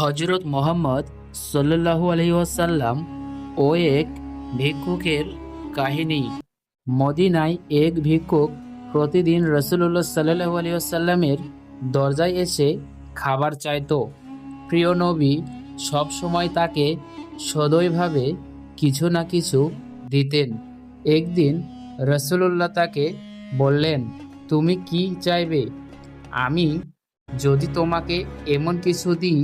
হজরত মোহাম্মদ সাল্লাহু আলহিহাসাল্লাম ও এক ভিক্ষুকের কাহিনী। মদিনায় এক ভিক্ষুক প্রতিদিন রসুল্লাহ সাল্লাহু আলহিহাসাল্লামের দরজায় এসে খাবার চাইতো। প্রিয় নবী, সব সময় তাকে সদয়ভাবে কিছু না কিছু দিতেন। একদিন রসুল্লাহ তাকে বললেন, তুমি কি চাইবে? আমি যদি তোমাকে এমন কিছু দিই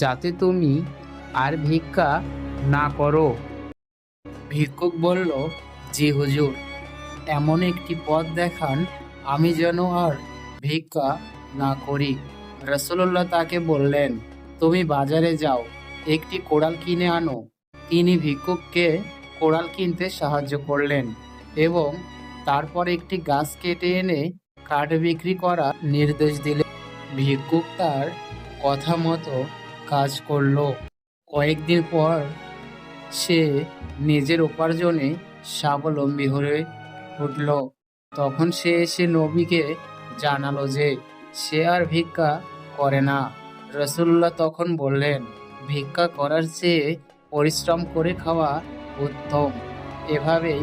যাতে তুমি আর ভিক্ষা না করো। ভিক্ষুক বলল, জি হুজুর, এমন একটি পথ দেখান, আমি যেন আর ভিক্ষা না করি। রসুল্লাহ তাকে বললেন, তুমি বাজারে যাও, একটি কোড়াল কিনে আনো। তিনি ভিক্ষুককে কোড়াল কিনতে সাহায্য করলেন এবং তারপর একটি গাছ কেটে এনে কাঠ বিক্রি করা নির্দেশ দিলেন। ভিক্ষুক তার কথা মতো কাজ করল। কয়েকদিন পর সে নিজের উপার্জনে স্বাবলম্বী হয়ে উঠল। তখন সে এসে নবীকে জানালো যে সে আর ভিক্ষা করে না। রসুল্লাহ তখন বললেন, ভিক্ষা করার চেয়ে পরিশ্রম করে খাওয়া উত্তম। এভাবেই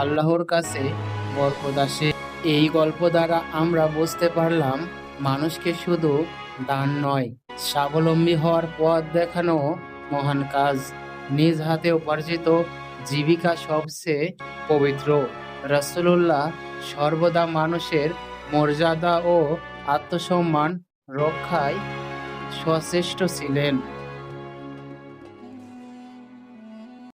আল্লাহর কাছে বরকত আসে। এই গল্প দ্বারা আমরা বুঝতে পারলাম, মানুষকে শুধু দান নয় স্বাবলম্বী হওয়ার পথ দেখানো মহান কাজ। নিজ হাতে উপার্জিত জীবিকা সবচেয়ে পবিত্র। রসুল্লাহ সর্বদা মানুষের মর্যাদা ও আত্মসম্মান রক্ষায় সচেষ্ট ছিলেন।